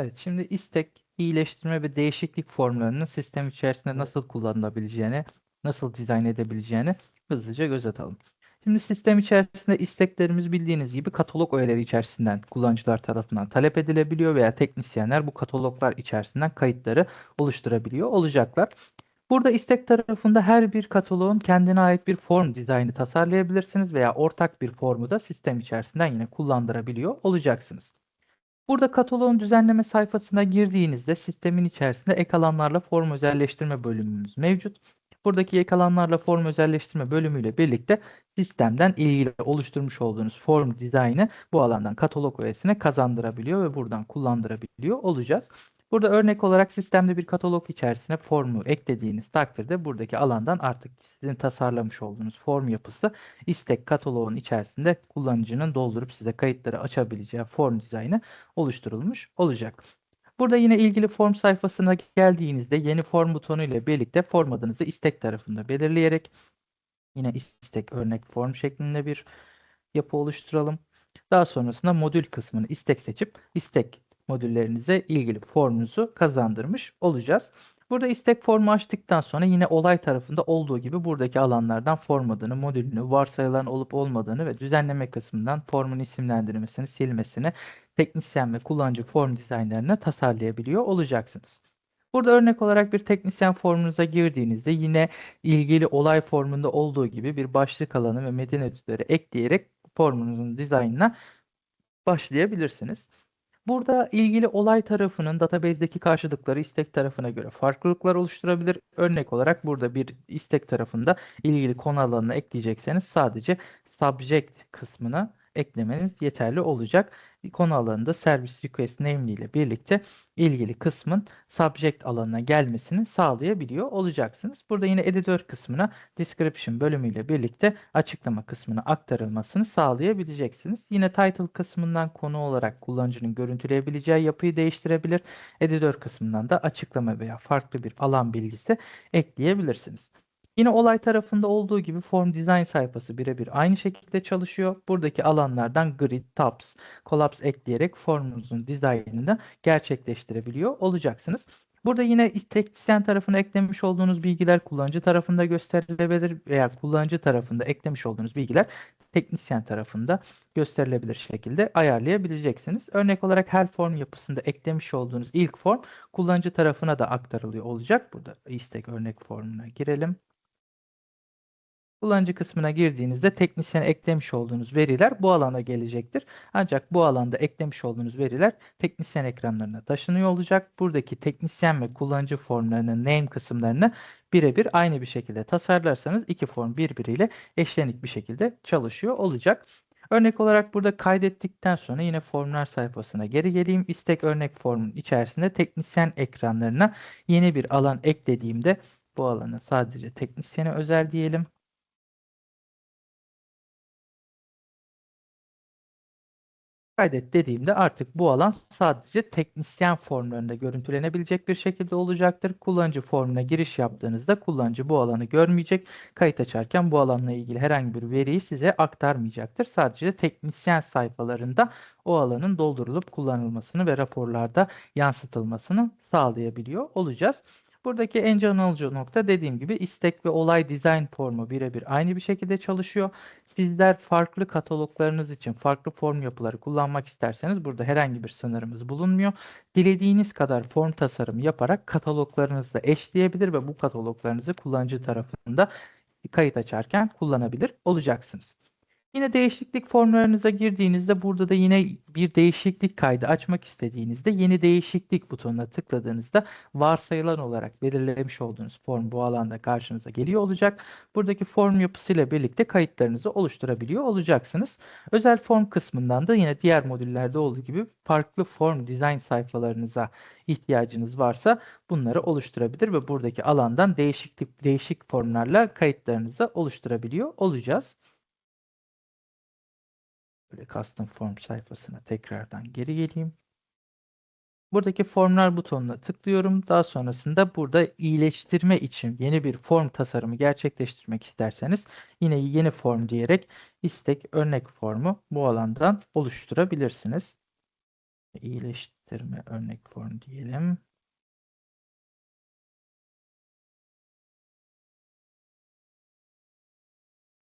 Evet, şimdi istek, iyileştirme ve değişiklik formlarının sistem içerisinde nasıl kullanılabileceğini, nasıl dizayn edebileceğini hızlıca göz atalım. Şimdi sistem içerisinde isteklerimiz bildiğiniz gibi katalog öğeleri içerisinden kullanıcılar tarafından talep edilebiliyor veya teknisyenler bu kataloglar içerisinden kayıtları oluşturabiliyor olacaklar. Burada istek tarafında her bir kataloğun kendine ait bir form dizaynı tasarlayabilirsiniz veya ortak bir formu da sistem içerisinden yine kullandırabiliyor olacaksınız. Burada kataloğun düzenleme sayfasına girdiğinizde sistemin içerisinde ek alanlarla form özelleştirme bölümümüz mevcut. Buradaki ek alanlarla form özelleştirme bölümüyle birlikte sistemden ilgili oluşturmuş olduğunuz form dizaynı bu alandan katalog öğesine kazandırabiliyor ve buradan kullandırabiliyor olacağız. Burada örnek olarak sistemde bir katalog içerisine formu eklediğiniz takdirde buradaki alandan artık sizin tasarlamış olduğunuz form yapısı istek kataloğun içerisinde kullanıcının doldurup size kayıtları açabileceği form dizaynı oluşturulmuş olacak. Burada yine ilgili form sayfasına geldiğinizde yeni form butonu ile birlikte form adınızı istek tarafında belirleyerek yine istek örnek form şeklinde bir yapı oluşturalım. Daha sonrasında modül kısmını istek seçip istek modüllerinize ilgili formunuzu kazandırmış olacağız. Burada istek formu açtıktan sonra yine olay tarafında olduğu gibi buradaki alanlardan form adını, modülünü, varsayılan olup olmadığını ve düzenleme kısmından formun isimlendirmesini, silmesini teknisyen ve kullanıcı form dizaynlarına tasarlayabiliyor olacaksınız. Burada örnek olarak bir teknisyen formunuza girdiğinizde yine ilgili olay formunda olduğu gibi bir başlık alanı ve metin ödülleri ekleyerek formunuzun dizaynına başlayabilirsiniz. Burada ilgili olay tarafının database'deki karşılıkları istek tarafına göre farklılıklar oluşturabilir. Örnek olarak burada bir istek tarafında ilgili konu alanına ekleyecekseniz sadece subject kısmına eklemeniz yeterli olacak. Konu alanında service request name ile birlikte ilgili kısmın subject alanına gelmesini sağlayabiliyor olacaksınız. Burada yine editör kısmına description bölümüyle birlikte açıklama kısmına aktarılmasını sağlayabileceksiniz. Yine title kısmından konu olarak kullanıcının görüntüleyebileceği yapıyı değiştirebilir. Editör kısmından da açıklama veya farklı bir alan bilgisi ekleyebilirsiniz. Yine olay tarafında olduğu gibi form design sayfası birebir aynı şekilde çalışıyor. Buradaki alanlardan grid, tabs, collapse ekleyerek formunuzun dizaynını gerçekleştirebiliyor olacaksınız. Burada yine teknisyen tarafına eklemiş olduğunuz bilgiler kullanıcı tarafında gösterilebilir veya kullanıcı tarafında eklemiş olduğunuz bilgiler teknisyen tarafında gösterilebilir şekilde ayarlayabileceksiniz. Örnek olarak her form yapısında eklemiş olduğunuz ilk form kullanıcı tarafına da aktarılıyor olacak. Burada istek örnek formuna girelim. Kullanıcı kısmına girdiğinizde teknisyen eklemiş olduğunuz veriler bu alana gelecektir. Ancak bu alanda eklemiş olduğunuz veriler teknisyen ekranlarına taşınıyor olacak. Buradaki teknisyen ve kullanıcı formlarının name kısımlarını birebir aynı bir şekilde tasarlarsanız iki form birbiriyle eşlenik bir şekilde çalışıyor olacak. Örnek olarak burada kaydettikten sonra yine formlar sayfasına geri geleyim. İstek örnek formun içerisinde teknisyen ekranlarına yeni bir alan eklediğimde bu alanı sadece teknisyene özel diyelim. Kaydet dediğimde artık bu alan sadece teknisyen formlarında görüntülenebilecek bir şekilde olacaktır. Kullanıcı formuna giriş yaptığınızda kullanıcı bu alanı görmeyecek. Kayıt açarken bu alanla ilgili herhangi bir veriyi size aktarmayacaktır. Sadece teknisyen sayfalarında o alanın doldurulup kullanılmasını ve raporlarda yansıtılmasını sağlayabiliyor olacağız. Buradaki en can alıcı nokta dediğim gibi istek ve olay design formu birebir aynı bir şekilde çalışıyor. Sizler farklı kataloglarınız için farklı form yapıları kullanmak isterseniz burada herhangi bir sınırımız bulunmuyor. Dilediğiniz kadar form tasarımı yaparak kataloglarınızla eşleyebilir ve bu kataloglarınızı kullanıcı tarafında kayıt açarken kullanabilir olacaksınız. Yine değişiklik formlarınıza girdiğinizde burada da yine bir değişiklik kaydı açmak istediğinizde yeni değişiklik butonuna tıkladığınızda varsayılan olarak belirlemiş olduğunuz form bu alanda karşınıza geliyor olacak. Buradaki form yapısıyla birlikte kayıtlarınızı oluşturabiliyor olacaksınız. Özel form kısmından da yine diğer modüllerde olduğu gibi farklı form design sayfalarınıza ihtiyacınız varsa bunları oluşturabilir ve buradaki alandan değişiklik değişik formlarla kayıtlarınızı oluşturabiliyor olacağız. Böyle custom form sayfasına tekrardan geri geleyim. Buradaki formlar butonuna tıklıyorum. Daha sonrasında burada iyileştirme için yeni bir form tasarımı gerçekleştirmek isterseniz yine yeni form diyerek istek örnek formu bu alandan oluşturabilirsiniz. İyileştir Gösterme örnek form diyelim.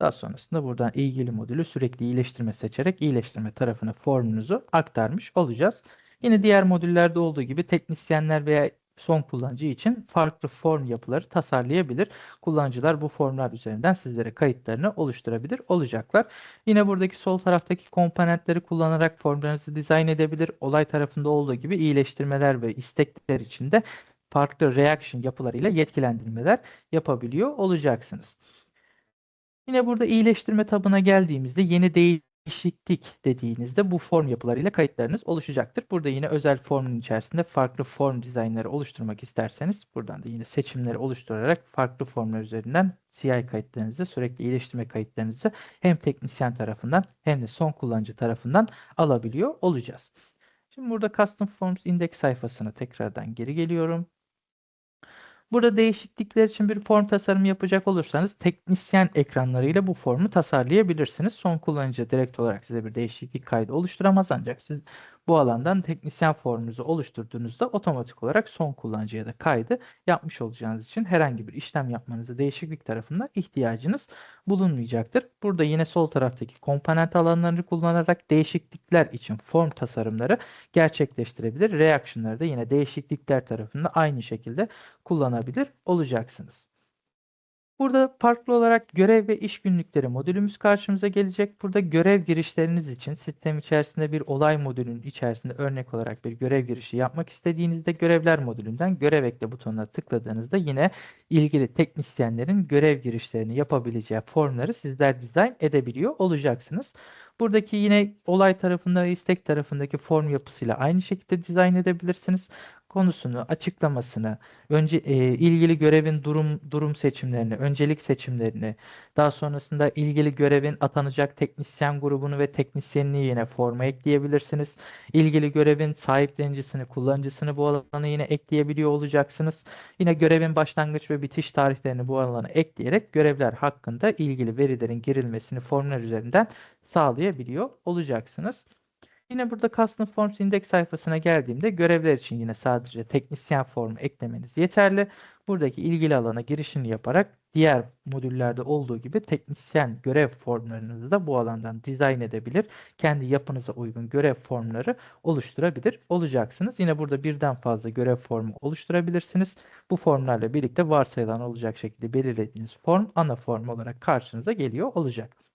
Daha sonrasında buradan ilgili modülü sürekli iyileştirme seçerek iyileştirme tarafına formunuzu aktarmış olacağız. Yine diğer modüllerde olduğu gibi teknisyenler veya son kullanıcı için farklı form yapıları tasarlayabilir. Kullanıcılar bu formlar üzerinden sizlere kayıtlarını oluşturabilir olacaklar. Yine buradaki sol taraftaki komponentleri kullanarak formlarınızı dizayn edebilir. Olay tarafında olduğu gibi iyileştirmeler ve istekler için de farklı reaction yapılarıyla yetkilendirmeler yapabiliyor olacaksınız. Yine burada iyileştirme tabına geldiğimizde yeni değişiklik dediğinizde bu form yapılarıyla kayıtlarınız oluşacaktır. Burada yine özel formun içerisinde farklı form dizaynları oluşturmak isterseniz buradan da yine seçimleri oluşturarak farklı formlar üzerinden CI kayıtlarınızı, sürekli iyileştirme kayıtlarınızı hem teknisyen tarafından hem de son kullanıcı tarafından alabiliyor olacağız. Şimdi burada Custom Forms Index sayfasına tekrardan geri geliyorum. Burada değişiklikler için bir form tasarımı yapacak olursanız teknisyen ekranlarıyla bu formu tasarlayabilirsiniz. Son kullanıcı direkt olarak size bir değişiklik kaydı oluşturamaz ancak siz bu alandan teknisyen formunuzu oluşturduğunuzda otomatik olarak son kullanıcıya da kaydı yapmış olacağınız için herhangi bir işlem yapmanızı değişiklik tarafında ihtiyacınız bulunmayacaktır. Burada yine sol taraftaki komponent alanlarını kullanarak değişiklikler için form tasarımları gerçekleştirebilir. Reaction'ları da yine değişiklikler tarafında aynı şekilde kullanabilir olacaksınız. Burada farklı olarak görev ve iş günlükleri modülümüz karşımıza gelecek. Burada görev girişleriniz için sistem içerisinde bir olay modülünün içerisinde örnek olarak bir görev girişi yapmak istediğinizde görevler modülünden görev ekle butonuna tıkladığınızda yine ilgili teknisyenlerin görev girişlerini yapabileceği formları sizler dizayn edebiliyor olacaksınız. Buradaki yine olay tarafında istek tarafındaki form yapısıyla aynı şekilde dizayn edebilirsiniz konusunu, açıklamasını, önce e, ilgili görevin durum durum seçimlerini, öncelik seçimlerini, daha sonrasında ilgili görevin atanacak teknisyen grubunu ve teknisyenini yine forma ekleyebilirsiniz. İlgili görevin sahiplenicisini, kullanıcısını bu alana yine ekleyebiliyor olacaksınız. Yine görevin başlangıç ve bitiş tarihlerini bu alana ekleyerek görevler hakkında ilgili verilerin girilmesini formlar üzerinden sağlayabiliyor olacaksınız. Yine burada Custom Forms Index sayfasına geldiğimde görevler için yine sadece teknisyen formu eklemeniz yeterli. Buradaki ilgili alana girişini yaparak diğer modüllerde olduğu gibi teknisyen görev formlarınızı da bu alandan dizayn edebilir. Kendi yapınıza uygun görev formları oluşturabilir olacaksınız. Yine burada birden fazla görev formu oluşturabilirsiniz. Bu formlarla birlikte varsayılan olacak şekilde belirlediğiniz form ana form olarak karşınıza geliyor olacak.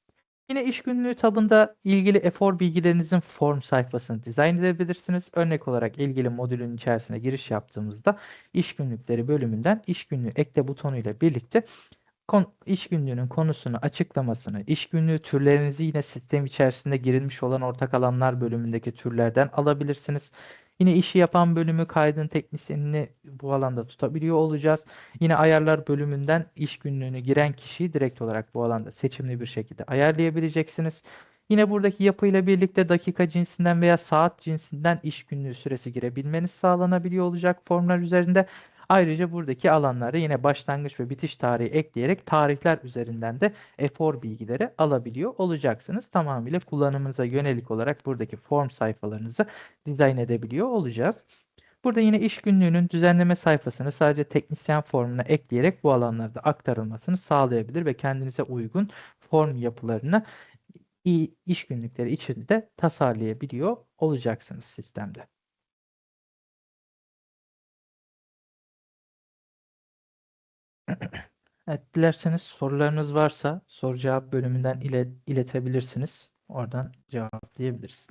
Yine iş günlüğü tabında ilgili efor bilgilerinizin form sayfasını dizayn edebilirsiniz. Örnek olarak ilgili modülün içerisine giriş yaptığımızda iş günlükleri bölümünden iş günlüğü ekle butonu ile birlikte iş günlüğünün konusunu, açıklamasını, iş günlüğü türlerinizi yine sistem içerisinde girilmiş olan ortak alanlar bölümündeki türlerden alabilirsiniz. Yine işi yapan bölümü kaydın teknisyenini bu alanda tutabiliyor olacağız. Yine ayarlar bölümünden iş günlüğünü giren kişiyi direkt olarak bu alanda seçimli bir şekilde ayarlayabileceksiniz. Yine buradaki yapıyla birlikte dakika cinsinden veya saat cinsinden iş günlüğü süresi girebilmeniz sağlanabiliyor olacak formlar üzerinde. Ayrıca buradaki alanlara yine başlangıç ve bitiş tarihi ekleyerek tarihler üzerinden de efor bilgileri alabiliyor olacaksınız. Tamamıyla kullanımınıza yönelik olarak buradaki form sayfalarınızı dizayn edebiliyor olacağız. Burada yine iş günlüğünün düzenleme sayfasını sadece teknisyen formuna ekleyerek bu alanlarda aktarılmasını sağlayabilir ve kendinize uygun form yapılarını iş günlükleri içinde tasarlayabiliyor olacaksınız sistemde. Evet, dilerseniz sorularınız varsa soru cevap bölümünden ile, iletebilirsiniz. Oradan cevaplayabiliriz.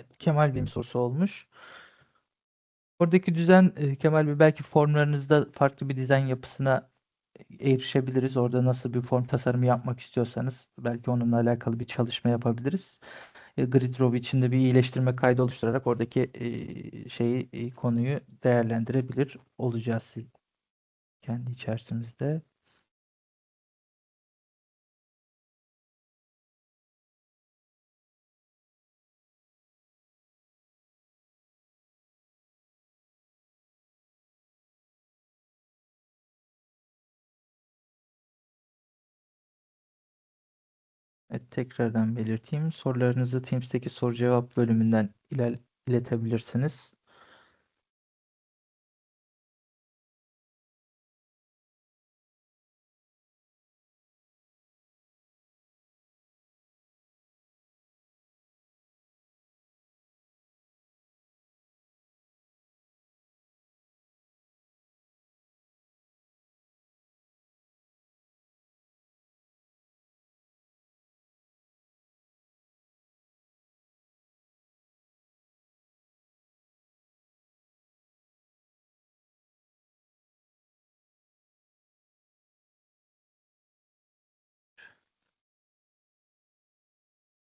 Evet, Kemal Bey'in sorusu olmuş. Oradaki düzen e, Kemal Bey belki formlarınızda farklı bir dizayn yapısına erişebiliriz. Orada nasıl bir form tasarımı yapmak istiyorsanız belki onunla alakalı bir çalışma yapabiliriz. E, Gridrow içinde bir iyileştirme kaydı oluşturarak oradaki e, şeyi e, konuyu değerlendirebilir olacağız kendi içerisimizde. Evet, tekrardan belirteyim. Sorularınızı Teams'teki soru cevap bölümünden iletebilirsiniz.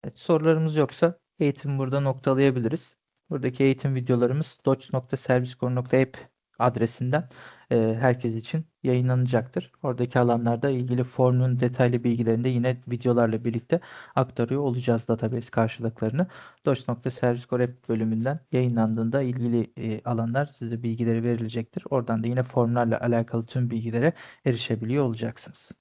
Evet, sorularımız yoksa eğitim burada noktalayabiliriz. Buradaki eğitim videolarımız docs.servicecore.app adresinden e, herkes için yayınlanacaktır. Oradaki alanlarda ilgili formun detaylı bilgilerini de yine videolarla birlikte aktarıyor olacağız database karşılıklarını. docs.servicecore.app bölümünden yayınlandığında ilgili e, alanlar size bilgileri verilecektir. Oradan da yine formlarla alakalı tüm bilgilere erişebiliyor olacaksınız.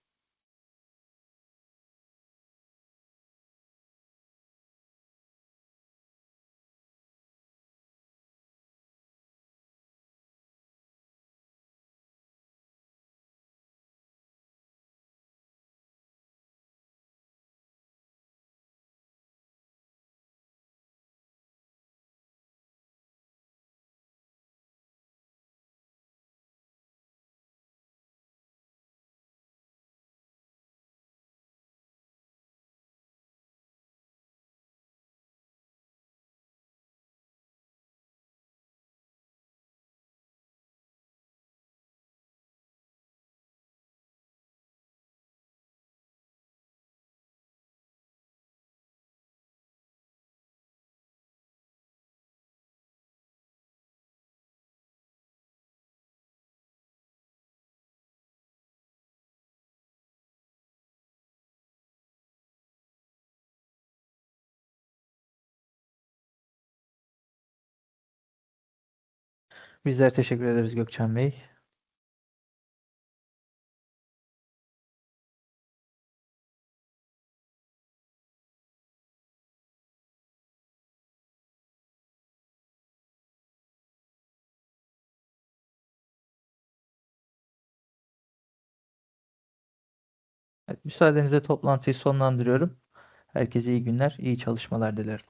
Bizler teşekkür ederiz Gökçen Bey. Evet, müsaadenizle toplantıyı sonlandırıyorum. Herkese iyi günler, iyi çalışmalar dilerim.